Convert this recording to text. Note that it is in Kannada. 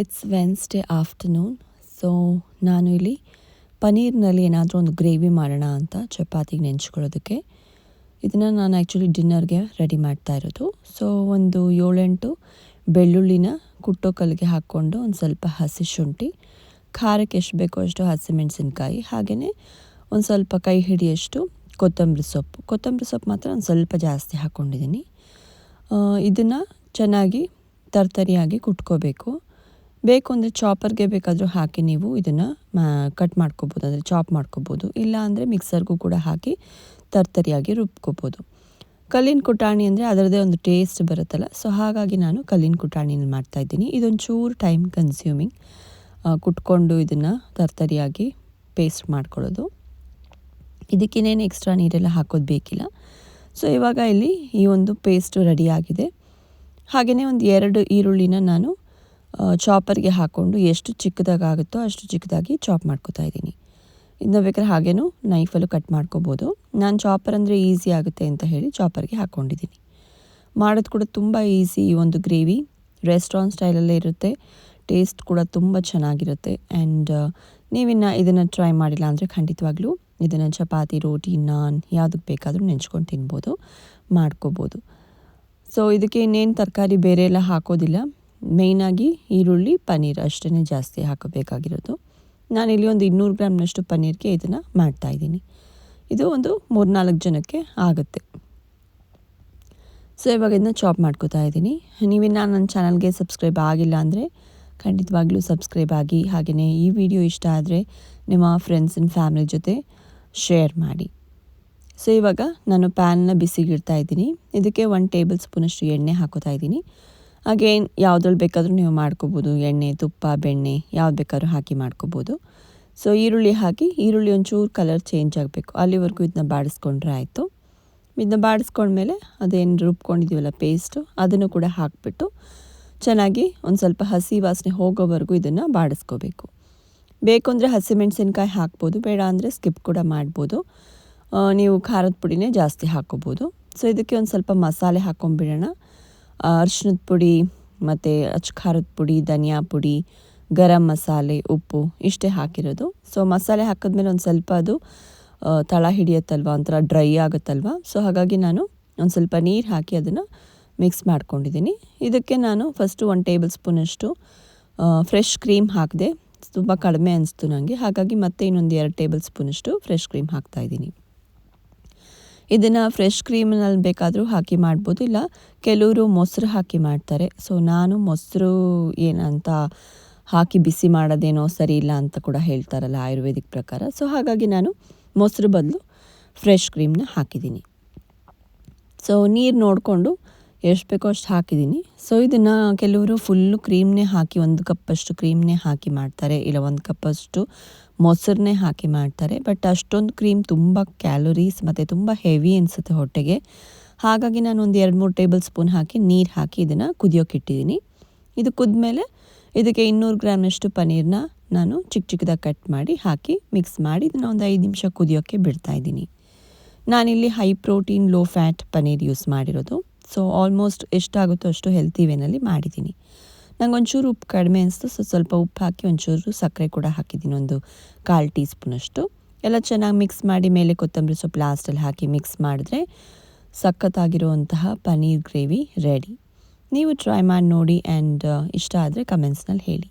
ಇಟ್ಸ್ ವೆನ್ಸ್ಡೇ ಆಫ್ಟರ್ನೂನ್ ಸೊ ನಾನು ಇಲ್ಲಿ ಪನೀರ್ನಲ್ಲಿ ಏನಾದರೂ ಒಂದು ಗ್ರೇವಿ ಮಾಡೋಣ ಅಂತ ಚಪಾತಿಗೆ ನೆಂಚ್ಕೊಳ್ಳೋದಕ್ಕೆ ಇದನ್ನು ನಾನು ಆ್ಯಕ್ಚುಲಿ ಡಿನ್ನರ್ಗೆ ರೆಡಿ ಮಾಡ್ತಾ ಇರೋದು. ಸೊ ಒಂದು ಏಳೆಂಟು ಬೆಳ್ಳುಳ್ಳಿನ ಕುಟ್ಟೋ ಕಲ್ಲಿಗೆ ಹಾಕ್ಕೊಂಡು ಒಂದು ಸ್ವಲ್ಪ ಹಸಿ ಶುಂಠಿ, ಖಾರಕ್ಕೆ ಎಷ್ಟು ಬೇಕೋ ಅಷ್ಟು ಹಸಿಮೆಣಸಿನ್ಕಾಯಿ ಹಾಗೆಯೇ ಒಂದು ಸ್ವಲ್ಪ ಕೈ ಹಿಡಿಯಷ್ಟು ಕೊತ್ತಂಬರಿ ಸೊಪ್ಪು. ಕೊತ್ತಂಬರಿ ಸೊಪ್ಪು ಮಾತ್ರ ಒಂದು ಸ್ವಲ್ಪ ಜಾಸ್ತಿ ಹಾಕ್ಕೊಂಡಿದ್ದೀನಿ ಇದನ್ನು ಚೆನ್ನಾಗಿ ತರ್ತರಿಯಾಗಿ ಕುಟ್ಕೋಬೇಕು. ಬೇಕು ಅಂದರೆ ಚಾಪರ್ಗೆ ಬೇಕಾದರೂ ಹಾಕಿ ನೀವು ಇದನ್ನು ಕಟ್ ಮಾಡ್ಕೋಬೋದು, ಅಂದರೆ ಚಾಪ್ ಮಾಡ್ಕೋಬೋದು. ಇಲ್ಲ ಅಂದರೆ ಮಿಕ್ಸರ್ಗೂ ಕೂಡ ಹಾಕಿ ತರ್ತರಿಯಾಗಿ ರುಬ್ಕೋಬೋದು. ಕಲ್ಲಿನ ಕುಟಾಣಿ ಅಂದರೆ ಅದರದೇ ಒಂದು ಟೇಸ್ಟ್ ಬರುತ್ತಲ್ಲ ಸೊ ಹಾಗಾಗಿ ನಾನು ಕಲ್ಲಿನ ಕುಟಾಣಿನ ಮಾಡ್ತಾಯಿದ್ದೀನಿ ಇದೊಂದು ಚೂರು ಟೈಮ್ ಕನ್ಸ್ಯೂಮಿಂಗ್ ಕುಟ್ಕೊಂಡು ಇದನ್ನು ತರ್ತರಿಯಾಗಿ ಪೇಸ್ಟ್ ಮಾಡ್ಕೊಳ್ಳೋದು. ಇದಕ್ಕೇನೇನು ಎಕ್ಸ್ಟ್ರಾ ನೀರೆಲ್ಲ ಹಾಕೋದು ಬೇಕಿಲ್ಲ. ಸೊ ಇವಾಗ ಇಲ್ಲಿ ಈ ಒಂದು ಪೇಸ್ಟು ರೆಡಿಯಾಗಿದೆ ಹಾಗೆಯೇ ಒಂದು ಎರಡು ಈರುಳ್ಳಿನ ನಾನು ಚಾಪರ್ಗೆ ಹಾಕ್ಕೊಂಡು ಎಷ್ಟು ಚಿಕ್ಕದಾಗುತ್ತೋ ಅಷ್ಟು ಚಿಕ್ಕದಾಗಿ ಚಾಪ್ ಮಾಡ್ಕೋತಾ ಇದ್ದೀನಿ. ಇದನ್ನ ಬೇಕಾದ್ರೆ ಹಾಗೇನು ನೈಫಲ್ಲೂ ಕಟ್ ಮಾಡ್ಕೋಬೋದು. ನಾನು ಚಾಪರ್ ಅಂದರೆ ಈಸಿ ಆಗುತ್ತೆ ಅಂತ ಹೇಳಿ ಚಾಪರ್ಗೆ ಹಾಕ್ಕೊಂಡಿದ್ದೀನಿ ಮಾಡೋದು ಕೂಡ ತುಂಬ ಈಸಿ ಈ ಒಂದು ಗ್ರೇವಿ. ರೆಸ್ಟೋರೆಂಟ್ ಸ್ಟೈಲಲ್ಲೇ ಇರುತ್ತೆ. ಟೇಸ್ಟ್ ಕೂಡ ತುಂಬ ಚೆನ್ನಾಗಿರುತ್ತೆ. ಆ್ಯಂಡ್ ನೀವಿನ್ನು ಇದನ್ನು ಟ್ರೈ ಮಾಡಿಲ್ಲ ಅಂದರೆ ಖಂಡಿತವಾಗ್ಲೂ ಇದನ್ನು ಚಪಾತಿ, ರೋಟಿ, ನಾನ್ ಯಾವುದಕ್ಕೆ ಬೇಕಾದರೂ ನೆಂಚ್ಕೊಂಡು ತಿನ್ಬೋದು, ಮಾಡ್ಕೋಬೋದು. ಸೊ ಇದಕ್ಕೆ ಇನ್ನೇನು ತರಕಾರಿ ಬೇರೆ ಎಲ್ಲ ಹಾಕೋದಿಲ್ಲ. ಮೇಯ್ನಾಗಿ ಈರುಳ್ಳಿ, ಪನ್ನೀರ್ ಅಷ್ಟೇ ಜಾಸ್ತಿ ಹಾಕಬೇಕಾಗಿರೋದು. ಇಲ್ಲಿ ಒಂದು ಇನ್ನೂರು ಗ್ರಾಮ್ನಷ್ಟು ಪನ್ನೀರ್ಗೆ ಇದನ್ನು ಮಾಡ್ತಾಯಿದ್ದೀನಿ ಇದು ಒಂದು ಮೂರ್ನಾಲ್ಕು ಜನಕ್ಕೆ ಆಗುತ್ತೆ. ಸೊ, ಇವಾಗ ಇದನ್ನ ಚಾಪ್ ಮಾಡ್ಕೋತಾ ಇದ್ದೀನಿ. ನೀವಿನ್ನು ನನ್ನ ಚಾನಲ್ಗೆ ಸಬ್ಸ್ಕ್ರೈಬ್ ಆಗಿಲ್ಲ ಅಂದರೆ ಖಂಡಿತವಾಗ್ಲೂ ಸಬ್ಸ್ಕ್ರೈಬ್ ಆಗಿ ಹಾಗೆಯೇ ಈ ವಿಡಿಯೋ ಇಷ್ಟ ಆದರೆ ನಿಮ್ಮ ಫ್ರೆಂಡ್ಸ್ ಆ್ಯಂಡ್ ಫ್ಯಾಮಿಲಿ ಜೊತೆ ಶೇರ್ ಮಾಡಿ. ಸೊ, ಇವಾಗ ನಾನು ಪ್ಯಾನ್ನ ಬಿಸಿಗಿಡ್ತಾ ಇದ್ದೀನಿ. ಇದಕ್ಕೆ ಒನ್ ಟೇಬಲ್ ಸ್ಪೂನಷ್ಟು ಎಣ್ಣೆ ಹಾಕೋತಾ ಇದ್ದೀನಿ. ಹಾಗೆ ಯಾವುದ್ರಲ್ಲಿ ಬೇಕಾದರೂ ನೀವು ಮಾಡ್ಕೋಬೋದು. ಎಣ್ಣೆ, ತುಪ್ಪ, ಬೆಣ್ಣೆ ಯಾವ್ದು ಬೇಕಾದ್ರೂ ಹಾಕಿ ಮಾಡ್ಕೋಬೋದು. ಸೊ ಈರುಳ್ಳಿ ಹಾಕಿ, ಈರುಳ್ಳಿ ಒಂಚೂರು ಕಲರ್ ಚೇಂಜ್ ಆಗಬೇಕು. ಅಲ್ಲಿವರೆಗೂ ಇದನ್ನ ಬಾಡಿಸ್ಕೊಂಡ್ರೆ ಆಯಿತು. ಇದನ್ನ ಬಾಡಿಸ್ಕೊಂಡ್ಮೇಲೆ ಅದೇನು ರುಬ್ಕೊಂಡಿದ್ದೀವಲ್ಲ ಪೇಸ್ಟು ಅದನ್ನು ಕೂಡ ಹಾಕಿಬಿಟ್ಟು ಚೆನ್ನಾಗಿ ಒಂದು ಸ್ವಲ್ಪ ಹಸಿ ವಾಸನೆ ಹೋಗೋವರೆಗೂ ಇದನ್ನು ಬಾಡಿಸ್ಕೋಬೇಕು. ಬೇಕು ಅಂದರೆ ಹಸಿಮೆಣಸಿನ್ಕಾಯಿ ಹಾಕ್ಬೋದು, ಬೇಡ ಅಂದರೆ ಸ್ಕಿಪ್ ಕೂಡ ಮಾಡ್ಬೋದು. ನೀವು ಖಾರದ ಪುಡಿನೇ ಜಾಸ್ತಿ ಹಾಕ್ಕೋಬೋದು. ಸೊ ಇದಕ್ಕೆ ಒಂದು ಸ್ವಲ್ಪ ಮಸಾಲೆ ಹಾಕ್ಕೊಂಬಿಡೋಣ ಅರ್ಶಿನದ ಪುಡಿ, ಮತ್ತು ಅಚ್ಚಖಾರದ ಪುಡಿ, ಧನಿಯಾ ಪುಡಿ, ಗರಂ ಮಸಾಲೆ, ಉಪ್ಪು ಇಷ್ಟೇ ಹಾಕಿರೋದು. ಸೊ ಮಸಾಲೆ ಹಾಕಿದ್ಮೇಲೆ ಒಂದು ಸ್ವಲ್ಪ ಅದು ತಳ ಹಿಡಿಯುತ್ತಲ್ವ, ಒಂಥರ ಡ್ರೈ ಆಗುತ್ತಲ್ವ? ಸೊ ಹಾಗಾಗಿ ನಾನು ಒಂದು ಸ್ವಲ್ಪ ನೀರು ಹಾಕಿ ಅದನ್ನು ಮಿಕ್ಸ್ ಮಾಡ್ಕೊಂಡಿದ್ದೀನಿ. ಇದಕ್ಕೆ ನಾನು ಫಸ್ಟು ಒಂದು ಟೇಬಲ್ ಸ್ಪೂನಷ್ಟು ಫ್ರೆಶ್ ಕ್ರೀಮ್ ಹಾಕಿದೆ. ತುಂಬ ಕಡಿಮೆ ಅನಿಸ್ತು ನನಗೆ ಹಾಗಾಗಿ ಮತ್ತೆ ಇನ್ನೊಂದು ಎರಡು ಟೇಬಲ್ ಸ್ಪೂನಷ್ಟು ಫ್ರೆಶ್ ಕ್ರೀಮ್ ಹಾಕ್ತಾಯಿದ್ದೀನಿ ಇದನ್ನು ಫ್ರೆಶ್ ಕ್ರೀಮ್ನಲ್ಲಿ ಬೇಕಾದರೂ ಹಾಕಿ ಮಾಡ್ಬೋದು. ಇಲ್ಲ, ಕೆಲವರು ಮೊಸರು ಹಾಕಿ ಮಾಡ್ತಾರೆ. ಸೊ ನಾನು ಮೊಸರು ಏನಂತ ಹಾಕಿ ಬಿಸಿ ಮಾಡೋದೇನೋ ಸರಿ ಇಲ್ಲ ಅಂತ ಕೂಡ ಹೇಳ್ತಾರಲ್ಲ ಆಯುರ್ವೇದಿಕ್ ಪ್ರಕಾರ. ಸೊ ಹಾಗಾಗಿ ನಾನು ಮೊಸರು ಬದಲು ಫ್ರೆಶ್ ಕ್ರೀಮ್ನ ಹಾಕಿದ್ದೀನಿ. ಸೊ ನೀರು ನೋಡಿಕೊಂಡು ಎಷ್ಟು ಬೇಕೋ ಅಷ್ಟು ಹಾಕಿದ್ದೀನಿ. ಸೊ ಇದನ್ನು ಕೆಲವರು ಫುಲ್ಲು ಕ್ರೀಮ್ನೇ ಹಾಕಿ, ಒಂದು ಕಪ್ಪಷ್ಟು ಕ್ರೀಮ್ನೇ ಹಾಕಿ ಮಾಡ್ತಾರೆ. ಇಲ್ಲ, ಒಂದು ಕಪ್ಪಷ್ಟು ಮೊಸರನ್ನೇ ಹಾಕಿ ಮಾಡ್ತಾರೆ. ಬಟ್ ಅಷ್ಟೊಂದು ಕ್ರೀಮ್ ತುಂಬ ಕ್ಯಾಲೋರೀಸ್ ಮತ್ತು ತುಂಬ ಹೆವಿ ಅನಿಸುತ್ತೆ ಹೊಟ್ಟೆಗೆ. ಹಾಗಾಗಿ ನಾನು ಒಂದು ಎರಡು ಮೂರು ಟೇಬಲ್ ಸ್ಪೂನ್ ಹಾಕಿ, ನೀರು ಹಾಕಿ ಇದನ್ನು ಕುದಿಯೋಕೆ ಇಟ್ಟಿದ್ದೀನಿ. ಇದು ಕುದ್ಮೇಲೆ ಇದಕ್ಕೆ ಇನ್ನೂರು ಗ್ರಾಮ್ನಷ್ಟು ಪನ್ನೀರನ್ನ ನಾನು ಚಿಕ್ಕ ಚಿಕ್ಕದಾಗಿ ಕಟ್ ಮಾಡಿ, ಹಾಕಿ ಮಿಕ್ಸ್ ಮಾಡಿ ಇದನ್ನು ಒಂದು ಐದು ನಿಮಿಷ ಕುದಿಯೋಕ್ಕೆ ಬಿಡ್ತಾಯಿದ್ದೀನಿ ನಾನಿಲ್ಲಿ high protein low fat paneer use ಮಾಡಿರೋದು. ಸೊ ಆಲ್ಮೋಸ್ಟ್ ಎಷ್ಟಾಗುತ್ತೋ ಅಷ್ಟು ಹೆಲ್ತಿ ವೇನಲ್ಲಿ ಮಾಡಿದ್ದೀನಿ. ನಂಗೆ ಒಂಚೂರು ಉಪ್ಪು ಕಡಿಮೆ ಅನಿಸ್ತು. ಸೊ ಸ್ವಲ್ಪ ಉಪ್ಪು ಹಾಕಿ ಒಂಚೂರು ಸಕ್ಕರೆ ಕೂಡ ಹಾಕಿದ್ದೀನಿ. ಒಂದು ಕಾಲು ಟೀ ಸ್ಪೂನಷ್ಟು ಎಲ್ಲ ಚೆನ್ನಾಗಿ ಮಿಕ್ಸ್ ಮಾಡಿ ಮೇಲೆ ಕೊತ್ತಂಬರಿ ಸೊಪ್ಪು ಲಾಸ್ಟಲ್ಲಿ ಹಾಕಿ ಮಿಕ್ಸ್ ಮಾಡಿದ್ರೆ ಸಖತ್ತಾಗಿರುವಂತಹ ಪನ್ನೀರ್ ಗ್ರೇವಿ ರೆಡಿ ನೀವು ಟ್ರೈ ಮಾಡಿ ನೋಡಿ ಆ್ಯಂಡ್ ಇಷ್ಟ ಆದರೆ ಕಮೆಂಟ್ಸ್ನಲ್ಲಿ ಹೇಳಿ.